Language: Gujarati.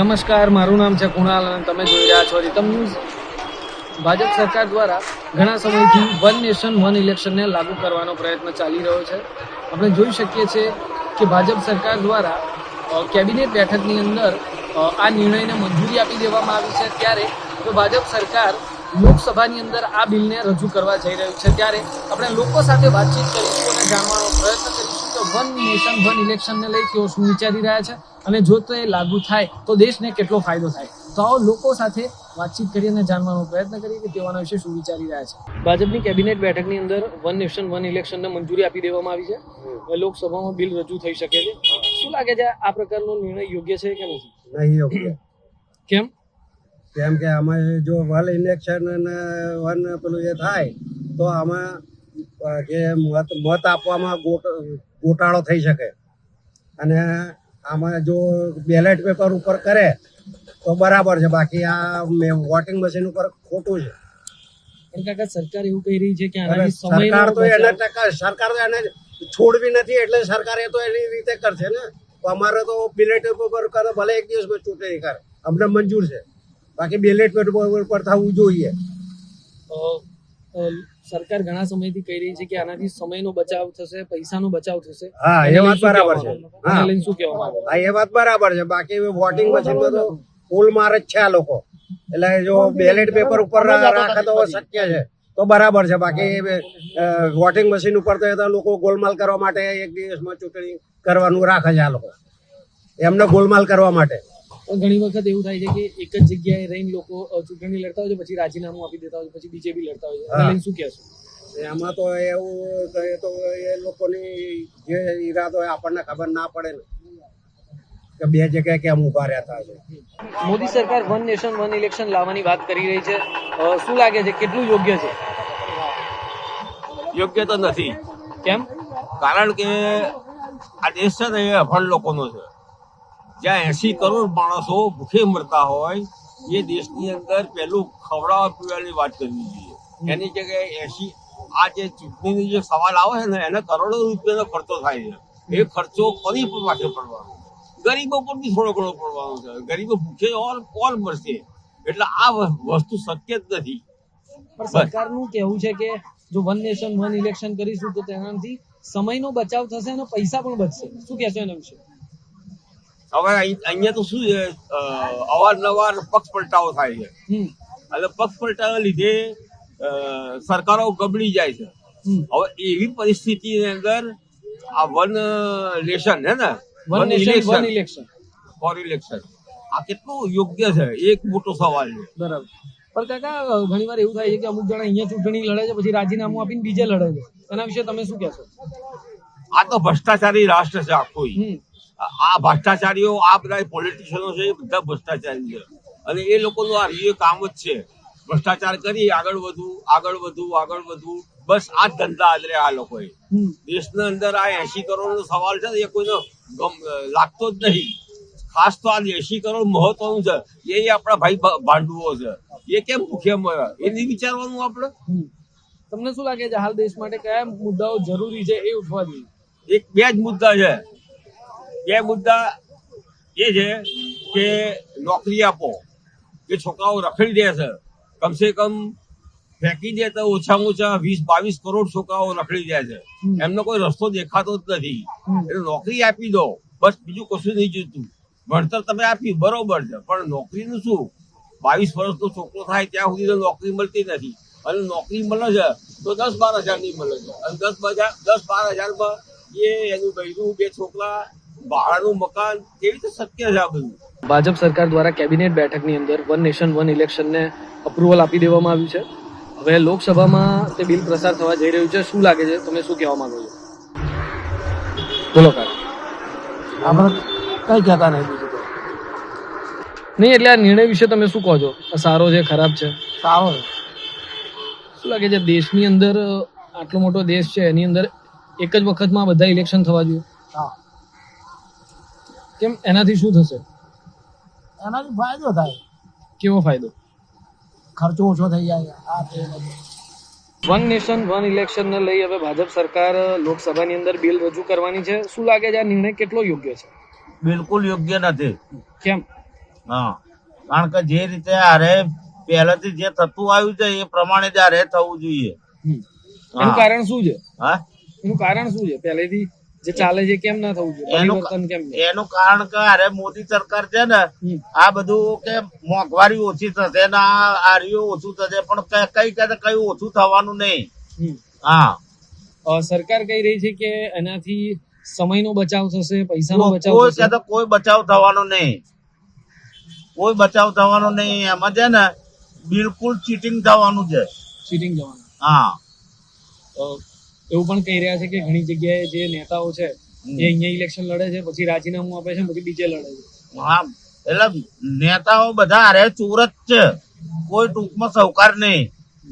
નમસ્કાર, મારું નામ છે કુણાલ અને તમે જોઈ રહ્યા છો રીતમ ભાજપ સરકાર દ્વારા ઘણા સમયથી વન નેશન, વન ઇલેક્શનને લાગુ કરવાનો પ્રયત્ન ચાલી રહ્યો છે. આપણે જોઈ શકીએ છીએ કે ભાજપ સરકાર દ્વારા કેબિનેટ બેઠકની અંદર આ નિર્ણયને મંજૂરી આપી દેવામાં આવી છે. ત્યારે તો ભાજપ સરકાર લોકસભાની અંદર આ બિલને રજૂ કરવા જઈ રહ્યું છે. ત્યારે આપણે લોકો સાથે વાતચીત કરીશું અને જાણવાનો પ્રયત્ન કરીશું કે વન નેશન, વન ઇલેક્શનને લઈ તેઓ શું વિચારી રહ્યા છે. અને જો તે લાગુ થાય તો દેશને કેટલો ફાયદો થાય. તો આવો લોકો સાથે વાતચીત કરી અને જાણવાનો પ્રયત્ન કરીએ કે તેઓ આના વિશે શું વિચારી રહ્યા છે. ભાજપની કેબિનેટ બેઠકની અંદર વન નેશન વન ઇલેક્શનને મંજૂરી આપી દેવામાં આવી છે. લોકસભામાં બિલ રજૂ થઈ શકે છે. શું લાગે છે આ પ્રકારનો નિર્ણય યોગ્ય છે કે નથી? નહીં યોગ્ય. કેમ? કેમ કે આમાં જો વન ઇલેક્શન અને વન પેલું એ થાય તો આમાં જે મત મત આપવામાં ગોટાળો થઈ શકે. અને આમાં જો બેલેટ પેપર ઉપર કરે તો બરાબર છે. બાકી આ વોટિંગ મશીન ઉપર ખોટું છે. પણ કાકા સરકાર એવું કહી રહી છે કે આનાથી સરકાર તો એના ટકા સરકાર તો એને છોડવી નથી એટલે સરકાર એ તો એની રીતે કરશે ને. તો અમારે તો બેલેટ પેપર કરે ભલે એક દિવસમાં ચૂંટણી કરે અમને મંજૂર છે. બાકી બેલેટ પેપર પર થવું જોઈએ. સરકાર ઘણા સમયથી કહી રહી છે કે આનાથી સમયનો બચાવ થશે પૈસાનો બચાવ થશે. હા એ વાત બરાબર છે. હા લઈને શું કહેવા માંગો? હા એ વાત બરાબર છે. બાકી વોટિંગ મશીનમાં તો ફૂલ માર જ છે આ લોકો. એટલે જો બેલેટ પેપર ઉપર રાખે તો શક્ય છે. તો બરાબર છે. બાકી વોટિંગ મશીન ઉપર તો એ તો લોકો ગોલમાલ કરવા માટે એક દિવસમાં ચૂંટણી કરવાનું રાખે છે આ લોકો. એમને ગોલમાલ કરવા માટે. ઘણી વખત એવું થાય છે કે એક જ જગ્યાએ રહીને લોકો ચૂંટણી લડતા હોય છે પછી રાજીનામું આપી દેતા હોય છે પછી બીજેપી લડતા હોય છે. શું કહેશો? એમાં તો એવું કહે તો એ લોકોની જે ઈરાદો હોય આપણને ખબર ના પડે ને. કે બે જગ્યાએ કેમ ઊભા રહેતા છે. મોદી સરકાર વન નેશન વન ઇલેક્શન લાવવાની વાત કરી રહી છે. શું લાગે છે? કેટલું યોગ્ય છે? યોગ્ય તો નથી. કેમ? કારણ કે આ દેશ છે ને એ અભણ લોકોનો છે. જ્યાં એસી કરોડ માણસો ભૂખે મરતા હોય, એ દેશની અંદર પેલું ખવડાવવા પીવાની વાત કરવી જોઈએ. એની જગ્યાએ એસી આ જે ચૂંટણીની જે સવાલ આવે છે ને, એને કરોડો રૂપિયાનો ખર્ચો થાય છે. એ ખર્ચો કોની પર માથે પડવાનો? ગરીબો પર બી થોડો ઘણો પડવાનો છે. ગરીબો ભૂખે ઓર કોણ મરશે? એટલે આ વસ્તુ શક્ય જ નથી. પણ સરકારનું કહેવું છે કે જો વન નેશન, વન ઇલેક્શન કરીશું તો તેનાથી સમયનો બચાવ થશે અને પૈસા પણ બચશે. શું કહેશો એના વિશે? હવે અહીં- અહીંયા તો શું છે અવારનવાર પક્ષ પલટાવો થાય છે. એટલે પક્ષ પલટાના લીધે સરકારો ગબડી જાય છે. હવે એવી પરિસ્થિતિની અંદર આ વન લેશન હે ને વન ઇલેક્શન ફોર ઇલેક્શન. આ કેટલું યોગ્ય છે એક મોટો સવાલ છે. બરાબર. પણ કાકા ઘણી વાર એવું થાય છે કે અમુક જણા અહીંયા ચૂંટણી લડે છે પછી રાજીનામું આપીને બીજે લડે છે. એના વિશે તમે શું કહેશો? આ તો ભ્રષ્ટાચારી રાષ્ટ્ર છે આખું આ ભ્રષ્ટાચારીઓ આ બધા પોલિટિશિયનો છે એ બધા ભ્રષ્ટાચારી છે. અને એ લોકોનું આ રીએ કામ જ છે. ભ્રષ્ટાચાર કરી આગળ વધવું આગળ વધવું આગળ વધવું. બસ આ જ ધંધા આદરે આ લોકોએ. દેશના અંદર આ એસી કરોડનો સવાલ છે એ કોઈનો લાગતો જ નહીં. ખાસ તો આ એસી કરોડ મહત્વનું છે. એ આપણા ભાઈ ભા- ભાંડુઓ છે. એ કેમ મુખ્ય એ નહીં વિચારવાનું આપણે? તમને શું લાગે છે હાલ દેશ માટે કયા મુદ્દાઓ જરૂરી છે એ ઉઠવા જોઈએ? એક બે જ મુદ્દા છે. બે મુદ્દા એ છે કે નોકરી આપો. કે છોકરાઓ રખડી દે છે. કમસે કમ ફેંકી દે તો ઓછામાં ઓછા વીસ બાવીસ કરોડ છોકરાઓ રખડી જાય છે. એમનો કોઈ રસ્તો દેખાતો જ નથી. એટલે નોકરી આપી દો. બસ બીજું કશું નહીં જોઈતું ભણતર તમે આપી બરોબર છે. પણ નોકરીનું શું? બાવીસ વર્ષનો છોકરો થાય ત્યાં સુધી તો નોકરી મળતી નથી. અને નોકરી મળે છે તો દસ બાર હજારની મળે છે. અને દસ બજાર દસ બાર હજારમાં એ એનું બૈરું બે છોકરા ભાડાનું મકાન કેવી રીતે શક્ય છે આ બધું? ભાજપ સરકાર દ્વારા કેબિનેટ બેઠકની અંદર વન નેશન વન ઇલેક્શનને અપ્રુવલ આપી દેવામાં આવ્યું છે. હવે લોકસભામાં તે બિલ પ્રસાર થવા જઈ રહ્યું છે. શું લાગે છે? તમે શું કહેવા માંગો છો? બોલો આપણે કઈ કહેતા નહીં બીજું નહીં એટલે આ નિર્ણય વિશે તમે શું કહો છો? સારો છે ખરાબ છે? સારો શું લાગે છે દેશની અંદર આટલો મોટો દેશ છે એની અંદર એક જ વખતમાં બધા ઇલેક્શન થવા જોઈએ? હા. કેમ? એનાથી શું થશે? એનાથી ફાયદો થાય. કેવો ફાયદો? ખર્ચો ઓછો થઈ જાય. આ તે વન નેશન વન ઇલેક્શનને લઈ હવે ભાજપ સરકાર લોકસભાની અંદર બિલ રજૂ કરવાની છે. શું લાગે છે આ નિર્ણય કેટલો યોગ્ય છે? બિલકુલ યોગ્ય નથી. કેમ? હા. કારણ કે જે રીતે આરે પહેલેથી જે થતું આવ્યું છે એ પ્રમાણે જ આરે થવું જોઈએ. હમ. એનું કારણ શું છે? હા? એનું કારણ શું છે? પહેલેથી જે ચાલે છે કેમ ના થવું જોઈએ? એનું પરિવર્તન કેમ એનું કારણ કે અરે મોદી સરકાર છે ને આ બધું કે મોંઘવારી ઓછી થશે ને આ આર્યું ઓછું થશે પણ કઈ કઈ કઈ ઓછું થવાનું નહીં. હા. સરકાર કહી રહી છે કે એનાથી સમયનો બચાવ થશે પૈસાનો બચાવ કોઈ તો કોઈ બચાવ થવાનો નહીં. કોઈ બચાવ થવાનો નહીં. એમાં છે ને બિલકુલ ચીટિંગ થવાનું છે. ચીટિંગ થવાનું. હા. એવું પણ કહી રહ્યા છે કે ઘણી જગ્યાએ જે નેતાઓ છે એ અહીંયા ઇલેક્શન લડે છે પછી રાજીનામું આપે છે પછી બીજે લડે છે. હા એટલે નેતાઓ બધા અરે ચોર જ છે. કોઈ ટૂંકમાં સહકાર નહીં.